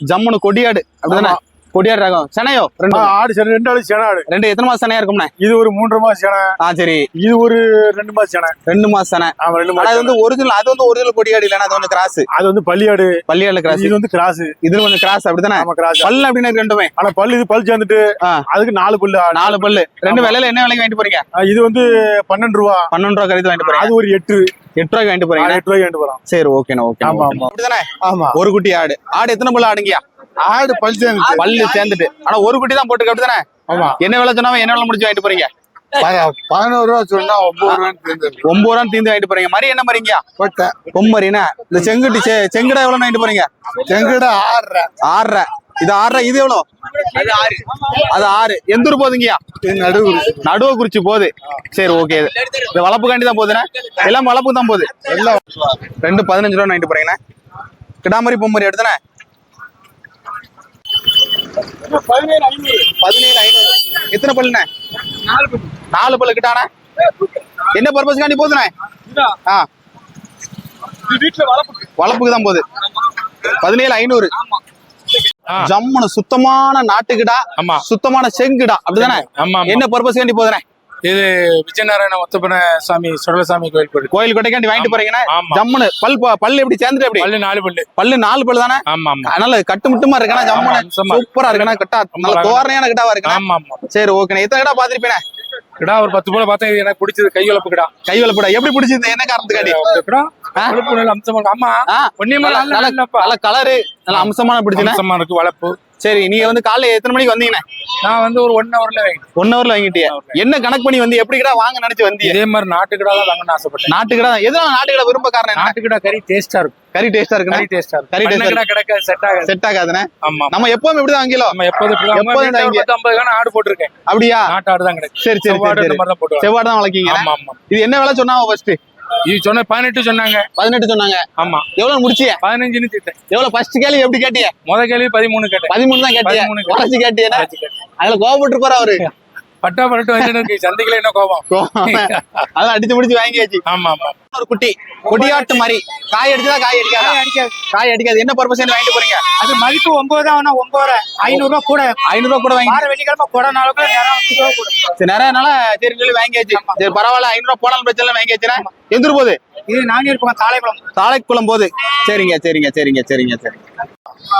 ஜம்முனு கொடியாடு அப்படிதானே? கொடியாடு ரகம் செனையோ ரெண்டு. ஆடு சரி ரெண்டு ஆடு சேனை ஆடு. ரெண்டு எத்தனை மாசம் செனையா இருக்கும்ண்ணே இது ஒரு மூன்றரை மாசம் சேனை ஆ சரி. இது ஒரு ரெண்டு மாசம் சேனை ரெண்டு மாசம் செனை ஆமா ரெண்டு ஆனா அது மாசம் வந்து ஒரிஜினல் அது வந்து ஒரிஜினல் கொடியாடு இல்லைன்னா அது வந்து கிராஸ் அது வந்து பள்ளியாடு. பள்ளியாடுல கிராஸ் இது வந்து கிராஸ் இது கொஞ்சம் கிராஸ் அப்படிதானே ஆமா கிராஸ் பல்லு அப்படின்னு இருக்கு ரெண்டுமே. ஆனா பல்லு இது பல் சேர்ந்துட்டு. அதுக்கு நாலு பல்லு. நாலு பல்லு. ரெண்டு. விலையில என்ன விலைக்கு வாங்கிட்டு போறீங்க? இது வந்து பன்னெண்டு ரூபா. பன்னெண்டு ரூபா கருத்து வாங்கிட்டு போறீங்க. அது ஒரு எட்டு. எட்டு ரூபாய்க்கு வாங்கிட்டு போறீங்க. எட்டு ரூபாய்க்கு வாங்கிட்டு போறோம். சரி ஓகேண்ணா ஓகே ஆமா, ஆமா. அப்படிதானே ஆமா. ஒரு குட்டி ஆடு. ஆடு எத்தனை பல்லு ஆடுங்கயா ஆடு பல் சேர்ந்து பல்லு சேர்ந்துட்டு. ஆனா ஒரு குட்டி தான் போட்டுக்க அப்படிதானே ஆமா. என்ன விலை சொன்னாலும் என்ன விலை முடிச்சு வாங்கிட்டு போறீங்க? பதினோரு ரூபா சொன்னா ஒன்பது ரூபான்னு சேர்ந்து ஒன்பது ரூபா தீந்து வாங்கிட்டு போறீங்க. மாதிரி என்ன மாதிரிங்கயா கொட்டை. பொம்மரினா? இந்த செங்குட்டி செங்கடா எவ்வளவு வாங்கிட்டு போறீங்க? செங்கட ஆடுற ஆறரை. இது ஆறரை இது எவ்வளவு அது ஆறு. அது ஆறு. எந்த ஊர் போகுதுங்கய்யா? நடுவு நடுவ குறிச்சி போகுது. சரி ஓகே. இது வளப்புக்காண்டி தான் போகுதுண்ணே. எல்லாம் வளப்புக்கு தான் போகுது. எல்லாம் ரெண்டு பதினஞ்சு ரூபா வாங்கிட்டு போறீங்கண்ணே. கிடாமரி பொம்மரி எடுத்துனே பதினேழு ஐநூறு. எத்தனை பல்லுண்ணே? நாலு பல்லு. கிட்டானே? என்ன பர்பஸ்க்காண்டி போகுதுண்ணே? ஆ. வளப்புக்கு தான் போகுது. பதினேழு ஐநூறு. ஜம்முனு சுத்தமான நாட்டுக்கிடா ஆமா. சுத்தமான செங்குடா அப்படிதானே. என்ன பர்பஸ்க்காண்டி போகுதுண்ணே? இது விஜயநாராயண ஒத்தப்பன சாமி சுடலசாமி கோயில் போயிருக்கு. கோயில் கொட்டைக்காண்டி வாங்கிட்டு போறீங்கன்னா ஜம்முனு. பல் பல்லு எப்படி? சேர்ந்துட்டு எப்படி? பல்லு நாலு பல்லு. பல்லு நாலு பல்லு தானே? ஆமா ஆமா. அதனால கட்டு முட்டுமா இருக்கா ஜம்முனு. சூப்பரா இருக்கா கட்டா. நல்ல தோரணையான கிட்டாவா இருக்கா ஆமா ஆமா. சரி ஓகே எத்தனை கிடா பாத்திருப்பேனே கிடா ஒரு பத்து போல பார்த்தேன். இது எனக்கு பிடிச்சது கை வளப்பு கிடா கை வளப்படா எப்படி பிடிச்சிருந்த என்ன காரணத்துக்காண்டி? இந்த கிடா ஆ? வளப்பு நல்ல அம்சமா. இருக்கு. ஆமா. ஆ, ஒன்னே நல்ல கலரு நல்ல அம்சமான பிடிச்சுனே அம்சமா இருக்கு வளப்பு. சரி நீங்க வந்து காலைல எத்தனை மணிக்கு வந்தீங்கண்ணே? நான் வந்து ஒரு ஒன் ஹவர்ல ஒன் ஹவர்ல வாங்கிட்டிய? என்ன கணக்கு பண்ணி வந்து எப்படி கிடா வாங்க நினைச்சு வந்தீங்க? இதே மாதிரி நாட்டு கிடா தான் வாங்கணும்னு ஆசைப்பட்டேன். நாட்டு கிடா எதனால நாட்டு கிடா விரும்ப காரணம் என்ன நாட்டு கிடா கறி டேஸ்டா இருக்கும்? கறி டேஸ்டா இருக்குண்ணே கறி டேஸ்டா இருக்கும் கறி கிடா கிடைக்காது செட் ஆகாது. செட் ஆகாதுண்ணே? ஆமா. நம்ம எப்பவுமே இப்படிதான் வாங்கிலோ நம்ம எப்போது எப்போதும் எப்போது வாங்கி- பத்து ஐம்பது கான ஆடு போட்டிருக்கேன். அப்படியா? நாட்டு ஆடு தான் கிடைக்கும். சரி சரி செவ்வாடு தான் தான் வளர்க்கீங்க ஆமா ஆமா. இது என்ன விலை சொன்னாங்க ஃபர்ஸ்ட் சொன்ன பதினெட்டு சொன்னாங்க. பதினெட்டு சொன்னாங்க. ஆமா. எவ்வளவு முடிச்சிய? பதினஞ்சுன்னு தீர்த்தேன் எவ்வளவு ஃபர்ஸ்ட் கேள்வி எப்படி கேட்டிய? முத கேள்வி பதிமூணு கேட்டேன். பதிமூணு தான் கேட்டிய? கேட்டேன். குறைச்சு கேட்டியா கேட்டேன். அதுல கோவப்பட்டு போற அவரு? பட்டா பட்டு வந்து சந்தைகள என்ன கோபம்? அதான் அடிச்சு முடிச்சு வாங்கியாச்சு. ஆமா ஆமா. ஒரு குட்டி கொடியாட்டு மாதிரி. காய் அடிச்சதா காய் அடிக்காதா? அடிக்காது. காய் அடிக்காது. என்ன பர்பஸ் வாங்கிட்டு போறீங்க? அது மதிப்பு ஒன்பது தான் ஆனா ஒன்பது ஐநூறு ரூபா கூட. ஐநூறு ரூபா கூட வாங்கி வெள்ளிக்கிழமை கொடை நேரம் ரூபா கூட நிறைய நாளா சரி சொல்லி வாங்கியாச்சு. சரி பரவாயில்ல. ஐநூறு ரூபா போனாலும் பிரச்சனை வாங்கியாச்சுன்னா எந்திரு போகுது இது நானே இருப்போம் தாளைக்குளம். தாளைக்குளம் போகுது சரிங்க சரிங்க சரிங்க சரிங்க சரிங்க.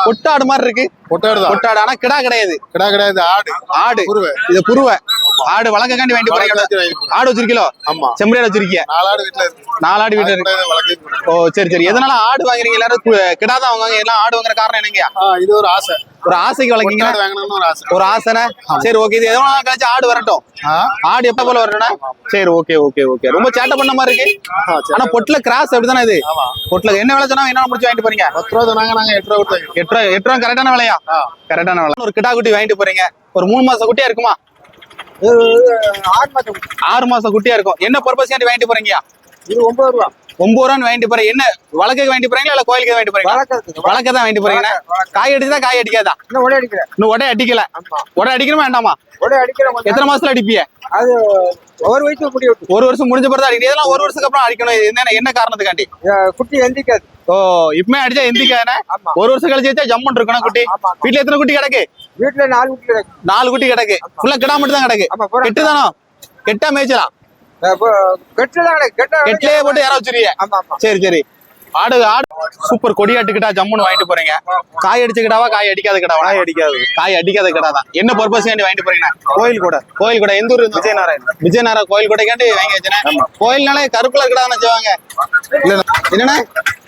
கொட்டாடு மாதிரி இருக்கு. கொட்டாடுதான் கொட்டாடு ஆனா கிடா கிடையாது. கிடா கிடையாது ஆடு. ஆடு. குருவை. இது புருவ ஆடு வளர்க்கக்காண்டி வளர்க்கறதுக்கு ஆடு வச்சிருக்கீங்களோ? ஆமா. செம்மறியாடு வச்சிருக்கீங்க நாலு ஆடு வீட்டுல இருக்கு. நாலு ஆடு வீட்டுல இருக்கு. ஓ சரி சரி. எதனால ஆடு வாங்குறீங்க? எல்லாரும் கிடா தான் வாங்குவாங்க. எல்லாம் ஆடு வாங்குற காரணம் என்னங்க இது ஒரு ஆசை. ஒரு ஆசைக்கு வளர்க்கீங்க ஒரு ஆசை. ஒரு ஆசைனா சரி ஓகே இது எவ்வளவு நாள் கழிச்சு ஆடு வரட்டும்? ஆடு எப்ப போல வரட்டும்னா? சரி ஓகே ஓகே ஓகே ரொம்ப சேட்டை பண்ண மாதிரி இருக்கு. ஆனா பொட்டுல கிராஸ் அப்படிதானே இது? ஆமா. பொட்டுல என்ன விலை சொன்னா என்ன முடிச்சு வாங்கிட்டு போறீங்க? பத்து ரூபா சொன்னாங்க நாங்க எட்டு ரூபா எட்டு ரூபா எட்டு ரூபா கரெக்டான விலையா. கரெக்டான விலை. ஒரு கிடா குட்டி வாங்கிட்டு போறீங்க. ஒரு மூணு மாசம் குட்டியா இருக்குமா? ஆறு மாசம். குட்டியா இருக்கும். என்ன பர்பஸ் வாங்கிட்டு போறீங்க இது ஒன்பது ரூபா. ஒன்பது ரூபான்னு வாங்கிட்டு போறீங்க என்ன வழக்கு வாங்கிட்டு போறீங்களா இல்ல கோயிலுக்கு வாங்கிட்டு போறீங்க வழக்க தான் வாங்கிட்டு போறீங்கன்னா காய் அடிச்சதா காய் அடிக்காதா? இன்னும் உடை அடிக்கிறேன் இன்னும் உடனே அடிக்கல. உடனே அடிக்கணுமா வேண்டாமா? உடை அடிக்கிறேன் கொஞ்சம். எத்தனை மாசத்துல அடிப்பிய? அது ஒரு வயசு விட்டு ஒரு வருஷம் முடிஞ்ச பிறகு அடிக்கணும். இதெல்லாம் ஒரு வருஷத்துக்கு அப்புறம் அடிக்கணும். என்ன என்ன காரணத்துக்காண்டி? குட்டி எந்திக்காது. ஓ இப்பமே அடிச்சா எந்திக்கானே ஆமா. ஒரு வருஷம் கழிச்சு வச்சா ஜம்முன் இருக்கணும் குட்டி. வீட்டுல எத்தனை குட்டி கிடக்கு? வீட்டுல நாலு குட்டி கிடக்கு. நாலு குட்டி கிடக்கு. ஃபுல்லா கிடா மட்டும் தான் கிடக்கு. கெட்டு தானோ கெட்டா மேய்ச்சலாம் கெட்டிலே போட்டு யாரா வச்சிருக்கீங்க. சரி சரி. ஆடு ஆடு. சூப்பர் கொடியாட்டுக்கிட்டா ஜம்முன்னு வாங்கிட்டு போறீங்க. காய் அடிச்ச கிடாவா காய் அடிக்காத கிடாவா காய் அடிக்காது காய் அடிக்காத. கிடா தான் என்ன பர்பஸ் வேண்டி வாங்கிட்டு போறீங்க? கோயில் கூட. கோயில் கூட. எந்த ஊர் விஜயநாராயண் விஜயநாராயண கோயில் கூட கேட்டு வாங்கி வச்சேன்? கோயில்னாலே கருப்புல கிடா வச்சுவாங்க இல்ல என்னண்ணே?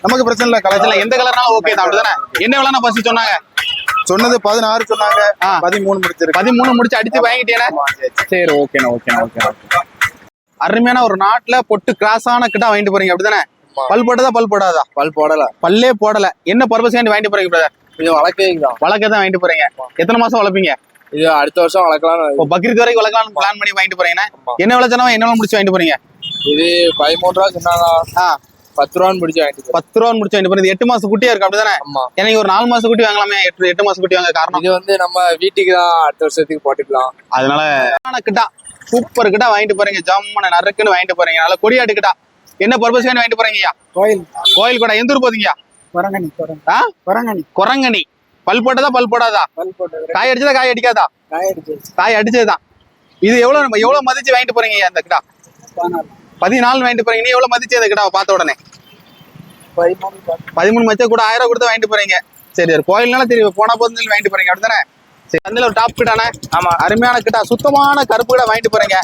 நமக்கு பிரச்சனை இல்ல. கலர் கலர்ல எந்த கலர்னாலும் ஓகே தான். அப்படிதானே? என்ன விலை பசி சொன்னாங்க? சொன்னது பதினாறு சொன்னாங்க. பதிமூணு முடிச்சிருக்கு. பதிமூணு முடிச்சு அடிச்சு வாங்கிட்டேனே? சரி ஓகேண்ணா ஓகேண்ணா ஓகே அருமையான ஒரு நாட்டுல பொட்டு கிராஸான கிட்டா வாங்கிட்டு போறீங்க அப்படிதானே? பல் போட்டதா பல் போடாதா? பல் போடல. பல்லே போடல. என்ன பர்பஸ் வாங்கிட்டு போறீங்க பிரதர் கொஞ்சம் வளர்க்கலாம் வளர்க்க தான் வாங்கிட்டு போறீங்க. எத்தனை மாசம் வளர்ப்பீங்க? இது அடுத்த வருஷம் வளர்க்கலாம் பக்ரீத் வரைக்கும் வளர்க்கலாம்னு பிளான் பண்ணி வாங்கிட்டு போறீங்கன்னா என்ன விலை சொன்னா என்ன முடிச்சு வாங்கிட்டு போறீங்க? இது பதிமூணு ரூபா சொன்னாங்க. ஆ. பத்து ரூபான்னு முடிச்சு வாங்கிட்டு பத்து ரூபா முடிச்சு வாங்கிட்டு போறீங்க. எட்டு மாசம் குட்டியா இருக்கு அப்படிதானே? எனக்கு ஒரு நாலு மாசம் குட்டி வாங்கலாமே. எட்டு எட்டு மாசம் குட்டி வாங்க காரணம். இது வந்து நம்ம வீட்டுக்கு தான் அடுத்த வருஷத்துக்கு போட்டுக்கலாம். அதனால கிட்டா சூப்பர் கிட்டா வாங்கிட்டு போறீங்க. ஜம்முன்னு நறுக்குன்னு வாங்கிட்டு போறீங்க. நல்ல கொடியாட்டு கிட்டா என்ன பர்பஸ் வேண்டி வாங்கிட்டு போறீங்கய்யா? கோயில். கோயில் கூட. எந்த ஊர் போதீங்கய்யா? குரங்கணி குரங்கணி. ஆ? குரங்கணி. குரங்கணி. பல் போட்டதா பல் போடாதா? பல் போட்டது காய் அடிச்சதா காய் அடிக்காதா? காய் அடிச்சு காய் அடிச்சதுதான். இது எவ்வளவு நம்ம எவ்வளவு மதிச்சு வாங்கிட்டு போறீங்க இந்த கிடா பதினாலு. வாங்கிட்டு போறீங்க. நீ எவ்வளவு மதிச்சு அந்த கிடாவை பார்த்த உடனே? பதிமூணு. பத்து. பதிமூணு மச்சா கூட ஆயிரம் கொடுத்து வாங்கிட்டு போறீங்க. சரி கோயில்னால தெரியும் போனா சொல்லி வாங்கிட்டு போறீங்க. அப்படிதானே அதுல ஒரு டாப் கிட்டானே ஆமா. அருமையான கிட்டா சுத்தமான கருப்பு கிட்ட வாங்கிட்டு போறீங்க.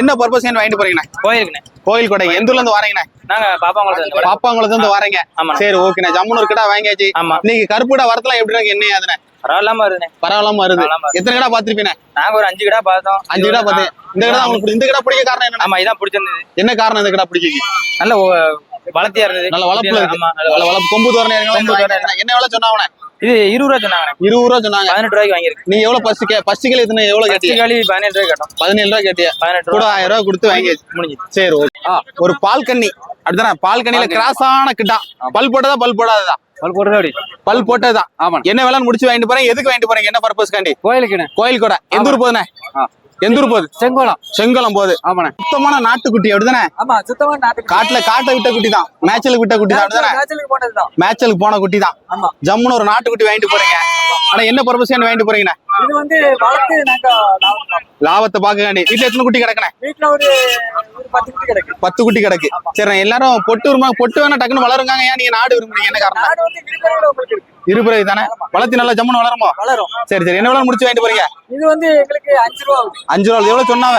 என்ன பர்பஸ் வாங்கிட்டு போறீங்கண்ணே? கோயிலுக்குண்ணே. கோயில் கொடை. எந்த ஊர்ல இருந்து வரீங்கண்ணே? நாங்க பாப்பாங்குளத்துல. பாப்பாங்குளத்துல இருந்து வரீங்க. ஆமா. சரி ஓகேண்ணே. ஜம்முன்னு ஒரு கிடா வாங்கியாச்சு. இன்னைக்கு கருப்பு கிடா வரதுலாம் எப்படி என்ன ஆகுதுண்ணே பரவாயில்லாம வருது. பரவாயில்லாம வருது. எத்தனை கிடா பாத்திருப்பீங்க நாங்க ஒரு அஞ்சு கிடா பார்த்தோம். அஞ்சு கிடா பாத்து இந்த கிடா உங்களுக்கு இந்த கிடா பிடிக்க காரணம் என்ன ஆமா இதான் பிடிச்சிருந்தது. என்ன காரணம் இந்த கிடா பிடிக்க நல்ல வளர்த்தியா இருந்தது. நல்ல ஆமா நல்ல வளர்ப்பு. கொம்பு தோரணை. என்ன எவ்வளவு சொன்னாங்க இது இருபது ரூபா சொன்னாங்க இருபது ரூபா சொன்னாங்க பதினெட்டு ரூபாய்க்கு வாங்கியிருக்கு. நீ எவ்வளவு ஃபர்ஸ்ட் கே ஃபர்ஸ்ட் கிலோ எத்தனை எவ்வளவு கேட்டிய? காலி பதினெட்டு ரூபாய் கேட்டோம். பதினேழு ரூபா கேட்டிய? பதினெட்டு கூட ஆயிரம் ரூபா கொடுத்து வாங்கி முடிஞ்சு சரி ஓகே ஒரு பால் கண்ணி. அப்படிதானே? பால் கண்ணில கிராஸ் ஆன கிட்டா. பல் போட்டதா? பல் போடாததா? பல் போடுறது அப்படி பல் போட்டதுதான் ஆமா என்ன வேலைன்னு முடிச்சு வாங்கிட்டு போறேன்? எதுக்கு வாங்கிட்டு போறீங்க? என்ன பர்பஸ் காண்டி? கோயிலுக்குண்ணே. கோயில் கூட. எந்த ஊர் போகுதுண்ணே? எந்த ஊர் போகுது? செங்கோலம். செங்கலம் போகுது. ஆமாண்ணே. சுத்தமான நாட்டுக்குட்டி அப்படிதானே? ஆமா சுத்தமா நாட்டுக்கு காட்டுல காட்டை விட்ட குட்டி தான் மேய்ச்சலுக்கு விட்ட குட்டி தான் அப்படிதானே? போனதுதான். மேய்ச்சலுக்கு போன குட்டி தான் ஆமா. ஜம்முன்னு ஒரு நாட்டுக்குட்டி வாங்கிட்டு போறீங்க. ஆனா என்ன பர்பஸ் வாங்கிட்டு போறீங்கண்ணே? இது வந்து வளர்த்து நாங்க. லாபத்தை பாக்க வேண்டி வீட்டுல எத்தனை குட்டி கிடக்குண்ணே? வீட்டுல ஒரு பத்து குட்டி கிடக்கு. சரி எல்லாரும் பொட்டு விரும்ப பொட்டு வேணா டக்குன்னு வளருங்க ஏன் நீங்க நாடு விரும்புறீங்க? என்ன காரணம்? இருபது தானே வளர்த்தி நல்லா ஜம்முன்னு வளருமோ? வளரும். சரி சரி. என்ன வேலை முடிச்சு வாங்கிட்டு போறீங்க? இது வந்து எங்களுக்கு அஞ்சு ரூபா அஞ்சு ரூபா எவ்வளவு சொன்னாவ?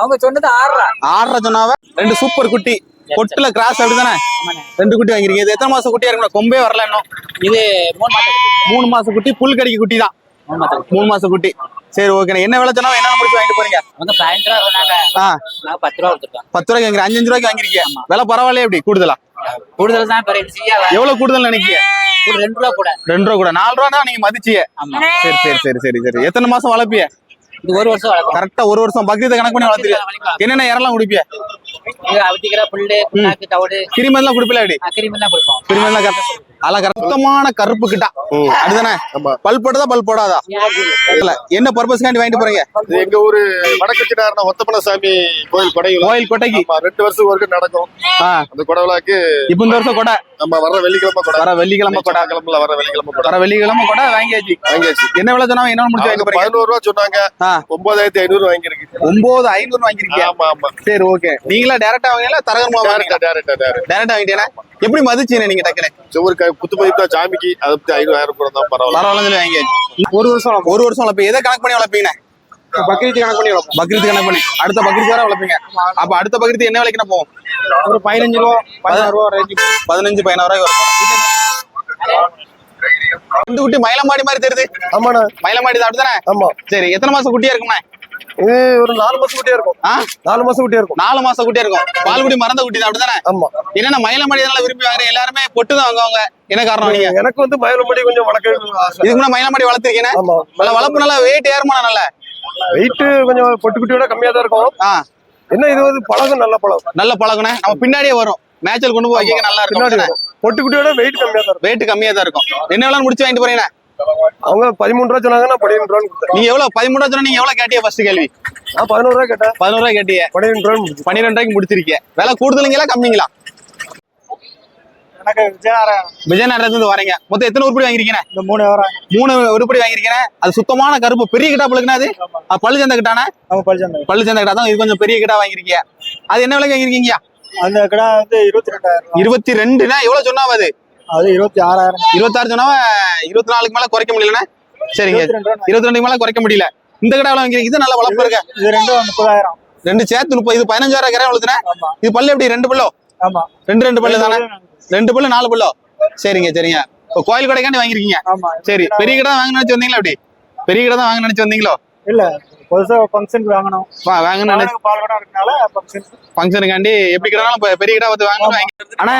அவங்க சொன்னது ஆறு ஆறரை சொன்னாவ? ரெண்டு சூப்பர் குட்டி. பொட்டுல கிராஸ் அப்படிதானே? ரெண்டு குட்டி வாங்கிருக்கீங்க. இது எத்தனை மாசம் குட்டியா இருக்கணும் கொம்பே வரல இன்னும். இது மூணு மாசம் குட்டி. புல் கடிக்க குட்டி தான். மூணு மாசம் குட்டி. சரி ஓகே என்ன வேலை சொன்னா என்ன முடிச்சு வாங்கிட்டு போறீங்க? பத்து ரூபா பத்து ரூபாய்க்கு வாங்குறீங்க. அஞ்சு ரூபாய்க்கு வாங்கிருக்கீங்க விலை பரவாயில்லையே எப்படி? கூடுதலா? கூடுதல் தான் எவ்வளவு கூடுதல் நினைக்கிறீங்க ரெண்டு ரூபா கூட. ரெண்டு ரூபா கூட. நாலு ரூபா தான் நீங்க மதிச்சிய. சரி சரி சரி சரி சரி. எத்தனை மாசம் வளர்ப்பிய? இது ஒரு வருஷம் கரெக்டா ஒரு வருஷம். பக்ரீத கணக்கு பண்ணி வளர்த்துருவியா என்னென்ன இறலாம் குடிப்பிய? இது அவித்திக்கிற புல்லு கிரிமெல்லாம் குடிப்பில எப்படி? அக்கிரிமெல்லாம் தான் கொடுப்போம். கிரிமெல்லாம் கரெக்ட். Correct. சுத்தமான கருப்பு கிட்டா. அதுதானே. பல் போட்டதா பல் போடாதா இல்ல என்ன பர்பஸ்க்காண்டி வாங்கிட்டு போறீங்க? எங்க ஊரு வடக்கு சின்னாரண ஒத்தப்பனசாமி கோயில் கொடைகள் கோயில் கொட்டைக்கு ஆமா ரெண்டு வருஷம் ஒருக்கு நடக்கும். அந்த கொடை விழாக்கு இப்ப இந்த வருஷம் கொடை. நம்ம வர வெள்ளிக்கிழமை கொடை. வர வெள்ளிக்கிழமை கொடை. கிழமைல வர வெள்ளிக்கிழமை கொடை. வர வெள்ளிக்கிழமை கொடை வாங்கியாச்சு. வாங்கியாச்சு. என்ன விலை சொன்னா என்ன முடிச்சு பதினோரு ரூபா சொன்னாங்க. ஒன்பதாயிரத்தி ஐநூறு வாங்கியிருக்கு ஒன்பது ஐநூறு வாங்கிருக்கீங்க ஆமா ஆமா. சரி ஓகே நீங்களா டேரக்டா வாங்கல தரகமா வாங்குறீங்க டேரக்டா டேரக்டா வாங்கிட்டீங்கன்னா எப்படி மதிச்சீங்க நீங்க டக்குனு? ஒரு க- குத்து மதிப்பு தான் சாமிக்கு அதை பத்தி ஐநூறு ஆயிரம் ரூபாய் தான் பரவாயில்ல. பரவாயில்ல வாங்கியாச்சு. ஒரு வருஷம் ஒரு வருஷம் வளர்ப்பீங்க எதை கணக்கு பண்ணி வளர்ப்பீங்க? பக்ரீத் கணக்கு பண்ணி வைப்போம் பக்ரீத் கணக்கு பண்ணி. அடுத்த பக்ரீத் வர வளர்ப்பீங்க. அப்ப அடுத்த பக்ரீத் என்ன விலைக்கு போகும் ஒரு பதினஞ்சு ரூபா பதினாறு ரூபா ரேஞ்சு பதினஞ்சு பதினாறு ரூபாய் வரும். குட்டி மயிலமாடி மாதிரி தெரியுது. ஆமாண்ணா. மயிலமாடி தான் அப்படிதானே ஆமா. சரி எத்தனை மாசம் குட்டியா இருக்கும்ண்ணே? இது ஒரு நாலு மாசம் குட்டியா இருக்கும். நாலு மாசம் குட்டியா இருக்கும். நாலு மாசம் குட்டியா இருக்கும். பால் குடி மறந்த குட்டி தான் அப்படிதானே? ஆமா. என்னன்னா மயிலமாடி நல்லா விரும்பி வாங்குறேன் எல்லாருமே பொட்டு தான் வாங்குவாங்க. என்ன காரணம் நீங்க? எனக்கு வந்து மயிலம்படி கொஞ்சம் வளர்க்க இதுக்கு முன்னாடி மயிலமாடி நல்ல வளர்ப்பு நல்லா வெயிட் ஏறுமா நல்ல? வெயிட் கொஞ்சம் பொட்டு குட்டியோட கம்மியா தான் இருக்கும். என்ன இது வந்து பழகும் நல்ல பழகம். நல்ல பழகுனே? நம்ம பின்னாடியே வரும். மேட்சல் கொண்டு போய் நல்லா இருக்கும் வரும். பொட்டு குட்டியோட வெயிட் கம்மியா தான் இருக்கும். வெயிட் கம்மியா தான் இருக்கும். என்ன வேலை முடிச்சு வாங்கிட்டு போறீங்க அவங்க பதிமூணு ரூபா சொன்னாங்க நான் பன்னிரெண்டு கொடுத்தேன் நீங்க எவ்வளவு பதிமூணு ரூபா சொன்னா நீங்க எவ்வளவு கேட்டிய ஃபர்ஸ்ட் கேள்வி? நான் பதினோரு ரூபா கேட்டேன். பதினோரு ரூபாய் கேட்டிய? பன்னிரெண்டு முடிச்சு பன்னிரெண்டு ரூபாய்க்கு முடிச்சிருக்கீங்க விலை கூடுதலுங்களா கம்மிங்களா? இருந்து வரீங்க. மொத்தம் எத்தனை உருப்படி வாங்கிருக்கீங்க இந்த மூணு மூணு உருப்படி வாங்கிருக்கேன் அது சுத்தமான கருப்பு. பெரிய கிட்டா பழுக்குனா அது? பள்ளு சந்தை கிட்டானே பள்ளு சந்தை கிட்டா. தான் இது கொஞ்சம் பெரிய கிட்டா வாங்கிருக்கீங்க அது என்ன விலைக்கு வாங்கிருக்கீங்க அந்த கடை வந்து இருபத்தி ரெண்டாயிரம் ரூபா. இருபத்தி ரெண்டுனா எவ்வளவு சொன்னாவ அது இருபத்தி ஆறாயிரம். இருபத்தாறு சொன்னாவ இருபத்தி நாலுக்கு மேல குறைக்க முடியலண்ணே? சரிங்க. இருபத்தி ரெண்டு ரூபா இருபத்தி ரெண்டுக்கு மேல குறைக்க முடியல. இந்த கடை எவ்வளவு வாங்கிருக்கீங்க இது நல்ல வளர்ப்பு இருக்க இது ரெண்டும் முப்பதாயிரம். ரெண்டு சேர்த்து முப்பது இது பதினஞ்சாயிரம் கரை வளர்த்துனே இது பல்லு எப்படி? ரெண்டு பல்லோ? ஆமா. ரெண்டு ரெண்டு பல்லு தானே? ரெண்டு பல்லு நாலு பல்லோ? சரிங்க சரிங்க. இப்போ கோயில் கடைக்காண்டி வாங்கிருக்கீங்க. சரி. பெரிய கடை வாங்க நினைச்சு வந்தீங்களா அப்படி பெரிய கடை தான் வாங்க நினைச்சு வந்தீங்களோ? இல்ல. புதுசா ஃபங்க்ஷனுக்கு வாங்கணும். வா- வாங்கன்னு நினைச்சு நாளைக்கு பால் கடை இருக்கனால ஃபங்க்ஷன் ஃபங்க்ஷனுக்காண்டி எப்படி கிடாலும் இப்ப பெரிய கிடா பார்த்து வாங்கணும் வாங்கி ஆனா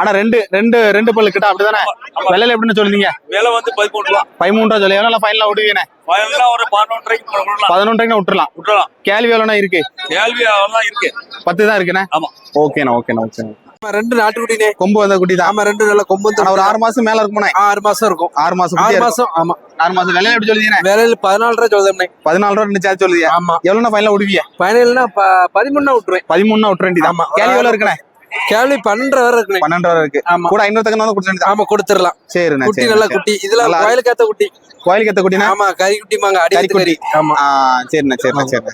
ஆனா ரெண்டு ரெண்டு ரெண்டு பல்லு கிட்ட அப்படிதானே? விலையில எப்படின்னு சொல்லுங்க விலை வந்து பதிமூணு ரூபா. பதிமூணு ரூபா சொல்லி எவ்வளோ ஃபைனலா விடுவீங்க ஃபைனல்லாம் ஒரு பதினொன்று ரூபாய்க்கு விடலாம். பதினொன்றைக்கு விட்டுறலாம். விட்டுறலாம். கேள்வி எவ்வளோண்ணா இருக்கு? கேள்வி அவ்வளோதான் இருக்கு. பத்து தான் இருக்குண்ணே? ஆமா. ஓகேண்ணா ஓகேண்ணா ஓகேண்ணா. ரெண்டு நாட்டுக்குட்டினே கொம்பு வந்த குட்டி தான் ஆமா ரெண்டு நல்ல கொம்பு ஆனா ஒரு ஆறு மாசம் மேல இருக்கும்ண்ணே ஆறு மாசம் இருக்கும். ஆறு மாசம் ஆறு. மாசம் ஆமா. ஆறு மாசம். விலையில எப்படி சொல்லுதீங்க? விலையில பதினாலு ரூபா சொல்லுதே பதினாலு ரூபா ரெண்டு சேர்த்து சொல்லுதியா ஆமா. எவ்வளோண்ணா ஃபைனலா விடுவியா? ஃபைனல்னா பதிமூணு விட்டுருவேன். பதிமூணு விட்டுற ஆமா. கேள்வி எவ்வளோ இருக்குண்ணே? கேள்வி பன்னெண்டு வரை இருக்குண்ணே. பன்னெண்டு ரூபா இருக்கு. ஆமா. கூட ஐநூறு தக்கம் வந்து கொடுத்துட்டு ஆமா கொடுத்துடலாம். சரிண்ணா குட்டி நல்ல சரி. குட்டி. இதுல நல்லா கோயிலுக்கு ஏத்த குட்டி. கோயிலுக்கு எத்த குட்டினா? ஆமா கறி குட்டிமாங்க அடி கறிக்குட்டி ஆமா. சரிண்ணா சரிண்ணா சரிண்ணா.